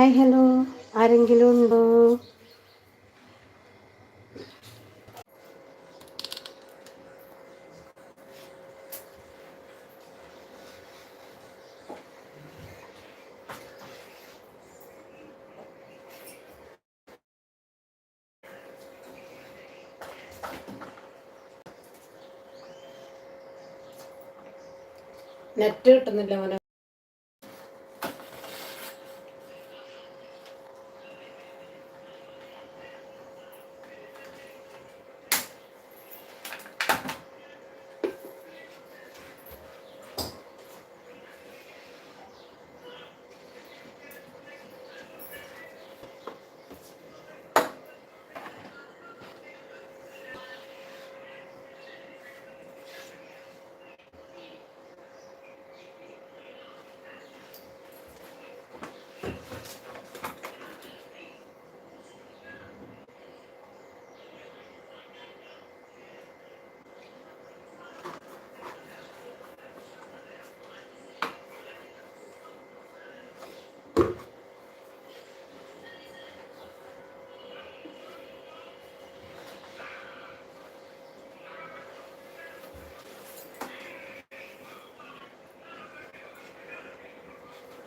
Hi hello. ആരെങ്കിലും ഉണ്ടോ? Net കിട്ടുന്നില്ല മോനെ.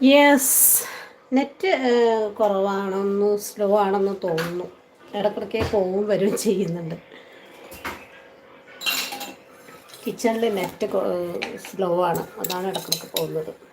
യെസ് നെറ്റ് കുറവാണെന്ന് സ്ലോ ആണെന്ന് തോന്നുന്നു. ഇടക്കിടയ്ക്ക് പോവും വരും ചെയ്യുന്നുണ്ട്. കിച്ചണിൽ നെറ്റ് സ്ലോ ആണ്. അതാണ് ഇടക്കിടയ്ക്ക് പോകുന്നത്.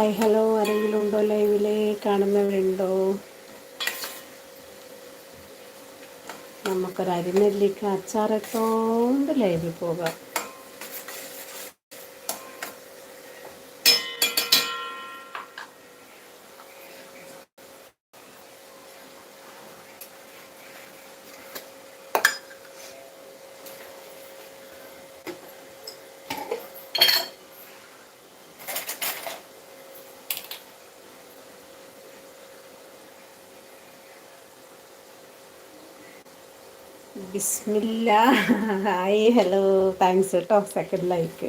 ഹായ് ഹലോ ആരെങ്കിലും ഉണ്ടോ ലൈവിലെ? കാണുന്നവരുണ്ടോ? നമുക്കൊരു അരിനെല്ലിക്ക അച്ചാറിട്ടോണ്ട് ലൈവിൽ പോകാം. ബിസ്മില്ല. Hi hello. താങ്ക്സ് കേട്ടോ സെക്കൻഡ് ലൈക്ക്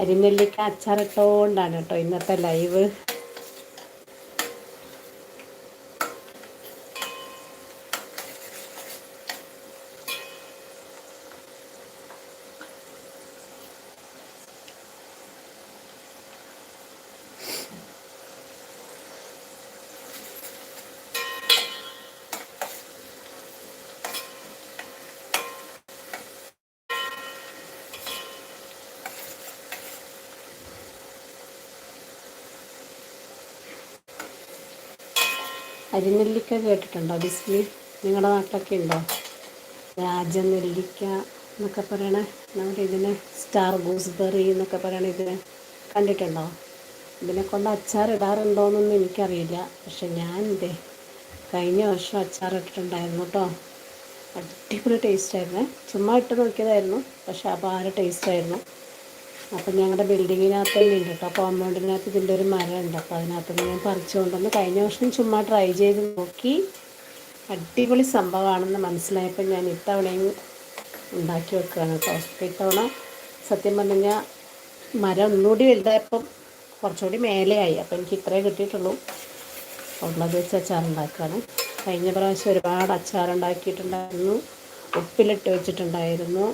അരിനെല്ലിക്ക അച്ചാറിട്ടോണ്ടാണ് കേട്ടോ ഇന്നത്തെ ലൈവ് അരിനെല്ലിക്ക കേട്ടിട്ടുണ്ടോ? ബിസ്മി നിങ്ങളുടെ നാട്ടിലൊക്കെ ഉണ്ടോ? രാജനെല്ലിക്ക എന്നൊക്കെ പറയണേ നമ്മുടെ ഇതിന് സ്റ്റാർ ഗൂസ്ബെറി എന്നൊക്കെ പറയണ ഇതിനെ കണ്ടിട്ടുണ്ടോ? ഇതിനെ കൊണ്ട് അച്ചാർ ഇടാറുണ്ടോയെന്നൊന്നും എനിക്കറിയില്ല. പക്ഷെ ഞാൻ ഇതേ കഴിഞ്ഞ വർഷം അച്ചാർ ഇട്ടിട്ടുണ്ടായിരുന്നു കേട്ടോ അടിപൊളി ടേസ്റ്റായിരുന്നേ ചുമ്മാ ഇട്ട് നോക്കിയതായിരുന്നു. പക്ഷെ അപാര ടേസ്റ്റ് ആയിരുന്നു. അപ്പം ഞങ്ങളുടെ ബിൽഡിങ്ങിനകത്ത് തന്നെ ഉണ്ട് കേട്ടോ. കോമ്പൗണ്ടിനകത്ത് ഇതിന്റെ ഒരു മരമുണ്ട്. അപ്പോൾ അതിനകത്ത് ഞാൻ പറിച്ചു കൊണ്ടുവന്ന് കഴിഞ്ഞ വർഷം ചുമ്മാ ട്രൈ ചെയ്ത് നോക്കി. അടിപൊളി സംഭവമാണെന്ന് മനസ്സിലായപ്പോൾ ഞാൻ ഇത്തവണയും ഉണ്ടാക്കി വെക്കുകയാണ് കേട്ടോ. ഇത്തവണ സത്യം പറഞ്ഞു കഴിഞ്ഞാൽ മരം ഒന്നുകൂടി വലുതായപ്പം കുറച്ചുകൂടി മേലെയായി. അപ്പോൾ എനിക്ക് ഇത്രയേ കിട്ടിയിട്ടുള്ളൂ. ഉള്ളത് വെച്ച് അച്ചാർ ഉണ്ടാക്കുകയാണ് കഴിഞ്ഞ പ്രാവശ്യം ഒരുപാട് അച്ചാർ ഉണ്ടാക്കിയിട്ടുണ്ടായിരുന്നു ഉപ്പിലിട്ട് വെച്ചിട്ടുണ്ടായിരുന്നു.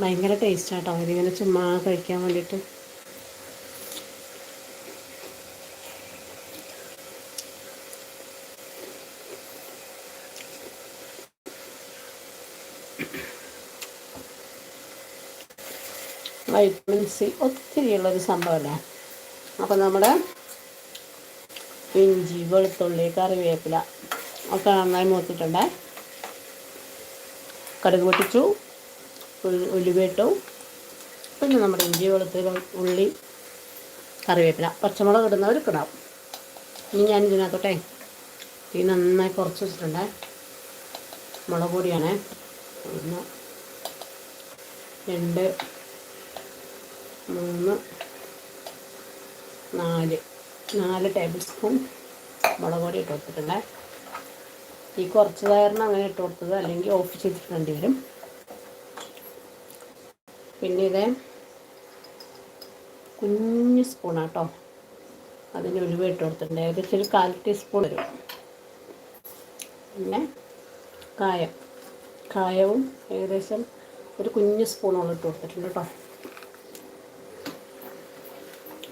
ഭയങ്കര ടേസ്റ്റ് ആട്ടോ. ഇതിങ്ങനെ ചുമ്മാ കഴിക്കാൻ വേണ്ടിയിട്ട്. വൈറ്റമിൻ സി ഒത്തിരിയുള്ളൊരു സംഭവമല്ലേ അപ്പോൾ നമ്മുടെ ഇഞ്ചി വെളുത്തുള്ളി കറിവേപ്പില ഒക്കെ നന്നായി മൂത്തിട്ടുണ്ട്. കടുക് പൊട്ടിച്ചു. ഉലുവയിട്ടു പിന്നെ നമ്മുടെ ഇഞ്ചി വെളുത്തുള്ളി ഉള്ളി കറിവേപ്പില പച്ചമുളക് ഇടുന്നവർക്ക് ഇടാം ഇനി ഞാൻ ഇതിനകത്തോട്ടെ ഈ നന്നായി കുറച്ച് വെച്ചിട്ടുണ്ടേ. മുളക് പൊടിയാണേ. ഒന്ന് രണ്ട് മൂന്ന് നാല്. നാല് ടേബിൾ സ്പൂൺ മുളക് പൊടി ഇട്ട് കൊടുത്തിട്ടുണ്ടേ. ഈ കുറച്ച് കാരണം അങ്ങനെ ഇട്ട് കൊടുത്തത് അല്ലെങ്കിൽ ഓഫ് ചെയ്തിട്ടുണ്ടെങ്കിൽ വരും. പിന്നെ ഇത് കുഞ്ഞ് സ്പൂണാട്ടോ. അതിന് ഉലുവ ഇട്ട് കൊടുത്തിട്ടുണ്ട്. ഏകദേശം ഒരു കാൽ ടീസ്പൂൺ വരും. പിന്നെ കായം. കായവും ഏകദേശം ഒരു കുഞ്ഞ് സ്പൂണോളം ഇട്ട് കൊടുത്തിട്ടുണ്ട് കേട്ടോ.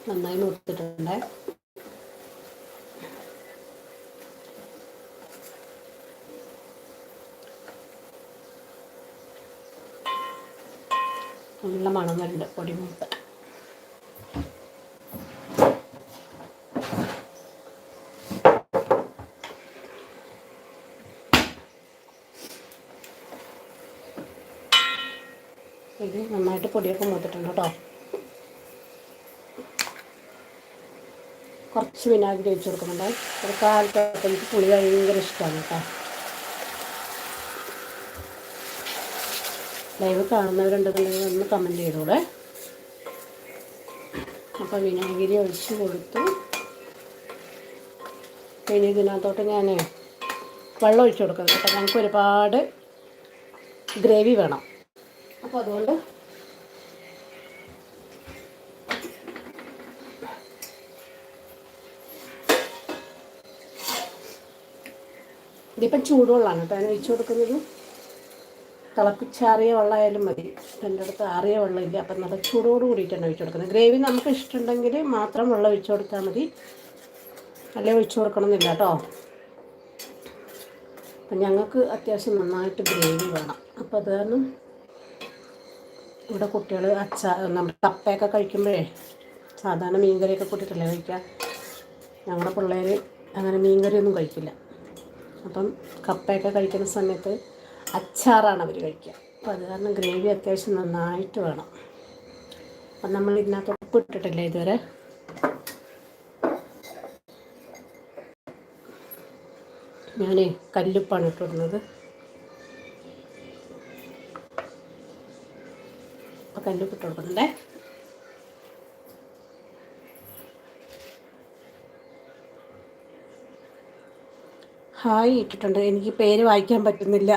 നന്നായി കൊടുത്തിട്ടുണ്ട് നല്ല മണം വരുന്നുണ്ട് പൊടി മൂത്ത് ഇത് നന്നായിട്ട് പൊടിയൊക്കെ മൂത്തിട്ടുണ്ട് കേട്ടോ. കുറച്ച് വിനാഗിരി ഒഴിച്ച് കൊടുക്കുന്നുണ്ട്. ഒരു കാലത്തൊക്കെ എനിക്ക് പുളി ഭയങ്കര ഇഷ്ടമാണ് കേട്ടോ. ലൈവ് കാണുന്നവരുണ്ടെന്നുണ്ടെങ്കിൽ ഒന്ന് കമന്റ് ചെയ്തോളെ അപ്പോൾ വിനാഗിരി ഒഴിച്ച് കൊടുത്തു. പിന്നെ ഇതിനകത്തോട്ട് ഞാൻ വെള്ളം ഒഴിച്ച് കൊടുക്കുന്നത് കേട്ടോ. ഞങ്ങൾക്ക് ഒരുപാട് ഗ്രേവി വേണം. അപ്പോൾ അതുകൊണ്ട് ഇതിപ്പം ചൂടുവെള്ളമാണ് കേട്ടോ. ഞാൻ ഒഴിച്ചു കൊടുക്കുന്നത്. തിളപ്പിച്ചാറിയ വെള്ളമായാലും മതി. എന്റെ അടുത്ത് ആറിയ വെള്ളമില്ല. അപ്പം നല്ല ചൂടോട് കൂടിയിട്ടാണ് ഒഴിച്ചു കൊടുക്കുന്നത്. ഗ്രേവി നമുക്ക് ഇഷ്ടമുണ്ടെങ്കിൽ മാത്രം വെള്ളം ഒഴിച്ചു കൊടുത്താൽ മതി. അല്ലെ ഒഴിച്ചു കൊടുക്കണമെന്നില്ല കേട്ടോ. അപ്പം ഞങ്ങൾക്ക് അത്യാവശ്യം നന്നായിട്ട് ഗ്രേവി വേണം. അപ്പോൾ അത് കാരണം ഇവിടെ കുട്ടികൾ അച്ചാ നമ്മുടെ കപ്പയൊക്കെ കഴിക്കുമ്പോഴേ സാധാരണ മീൻകറിയൊക്കെ കൂട്ടിയിട്ടല്ലേ കഴിക്കുക? ഞങ്ങളുടെ പിള്ളേർ അങ്ങനെ മീൻകറിയൊന്നും കഴിക്കില്ല. അപ്പം കപ്പയൊക്കെ കഴിക്കുന്ന സമയത്ത് അച്ചാറാണ് അവർ കഴിക്കുക. അപ്പോൾ അത് കാരണം ഗ്രേവി അത്യാവശ്യം നന്നായിട്ട് വേണം. അപ്പം നമ്മൾ ഇതിനകത്ത് ഉപ്പ് ഇട്ടിട്ടില്ല ഇതുവരെ? ഞാൻ കല്ലുപ്പാണ് ഇട്ടിടുന്നത്. അപ്പം കല്ലുപ്പ് കൊടുക്കുന്നുണ്ടേ? ഹായ് ഇട്ടിട്ടുണ്ട്. എനിക്ക് പേര് വായിക്കാൻ പറ്റുന്നില്ല.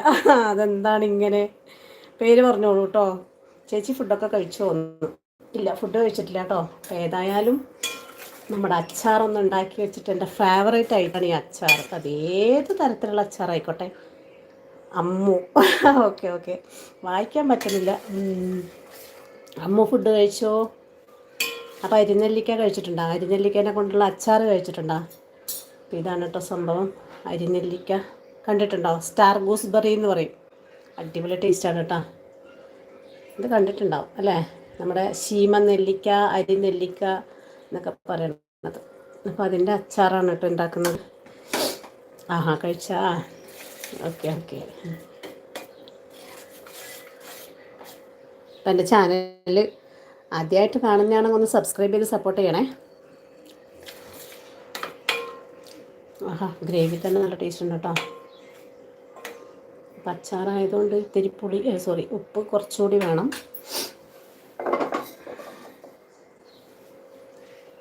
അതെന്താണ് ഇങ്ങനെ? പേര് പറഞ്ഞോളൂ കേട്ടോ ചേച്ചി ഫുഡൊക്കെ കഴിച്ചു? വന്നു ഇല്ല ഫുഡ് കഴിച്ചിട്ടില്ല കേട്ടോ ഏതായാലും നമ്മുടെ അച്ചാറൊന്ന് ഉണ്ടാക്കി വെച്ചിട്ട് എന്റെ ഫേവറേറ്റ് ആയിട്ടാണ് ഈ അച്ചാർ. അത് ഏത് തരത്തിലുള്ള അച്ചാറായിക്കോട്ടെ അമ്മു. Okay okay. വായിക്കാൻ പറ്റുന്നില്ല. അമ്മു ഫുഡ് കഴിച്ചോ? അപ്പോൾ അരിനെല്ലിക്ക കഴിച്ചിട്ടുണ്ടോ? അരിനെല്ലിക്കേനെ കൊണ്ടുള്ള അച്ചാർ കഴിച്ചിട്ടുണ്ടോ? ഇതാണ് കേട്ടോ സംഭവം. അരിനെല്ലിക്ക കണ്ടിട്ടുണ്ടോ സ്റ്റാർ ഗൂസ്ബെറി എന്ന് പറയും. അടിപൊളി ടേസ്റ്റാണ് കേട്ടോ. ഇത് കണ്ടിട്ടുണ്ടാവും അല്ലേ? നമ്മുടെ ശീമ നെല്ലിക്ക അരി നെല്ലിക്ക എന്നൊക്കെ പറയുന്നത് അപ്പോൾ അതിന്റെ അച്ചാറാണ് കേട്ടോ ഉണ്ടാക്കുന്നത്. ആഹാ കഴിച്ചാ? Okay okay. അപ്പം എന്റെ ചാനലിൽ ആദ്യമായിട്ട് കാണുന്നതാണെങ്കിൽ ഒന്ന് സബ്സ്ക്രൈബ് ചെയ്ത് സപ്പോർട്ട് ചെയ്യണേ. ആഹാ ഗ്രേവി തന്നെ നല്ല ടേസ്റ്റ് ഉണ്ട് കേട്ടോ. അപ്പം അച്ചാറായതുകൊണ്ട് സോറി ഉപ്പ് കുറച്ചുകൂടി വേണം.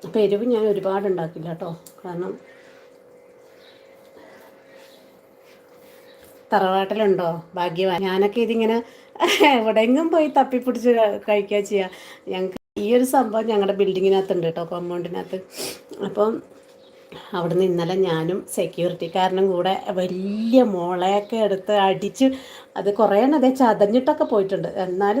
അപ്പോൾ എരിവ് ഞാൻ ഒരുപാട് ഉണ്ടാക്കില്ല കേട്ടോ കാരണം തറവാട്ടിലുണ്ടോ ഭാഗ്യവാൻ? ഞാനൊക്കെ ഇതിങ്ങനെ എവിടെയെങ്കിലും പോയി തപ്പിപ്പിടിച്ച് കഴിക്കുക ചെയ്യുക ഞങ്ങൾക്ക് ഈ ഒരു സംഭവം ഞങ്ങളുടെ ബിൽഡിങ്ങിനകത്തുണ്ട് കേട്ടോ കോമ്പൗണ്ടിനകത്ത് അപ്പം അവിടുന്ന് ഇന്നലെ ഞാനും സെക്യൂരിറ്റിക്കാരനും കൂടെ വലിയ മോളയൊക്കെ എടുത്ത് അടിച്ച് അത് കുറേ അതേ ചതഞ്ഞിട്ടൊക്കെ പോയിട്ടുണ്ട്. എന്നാലും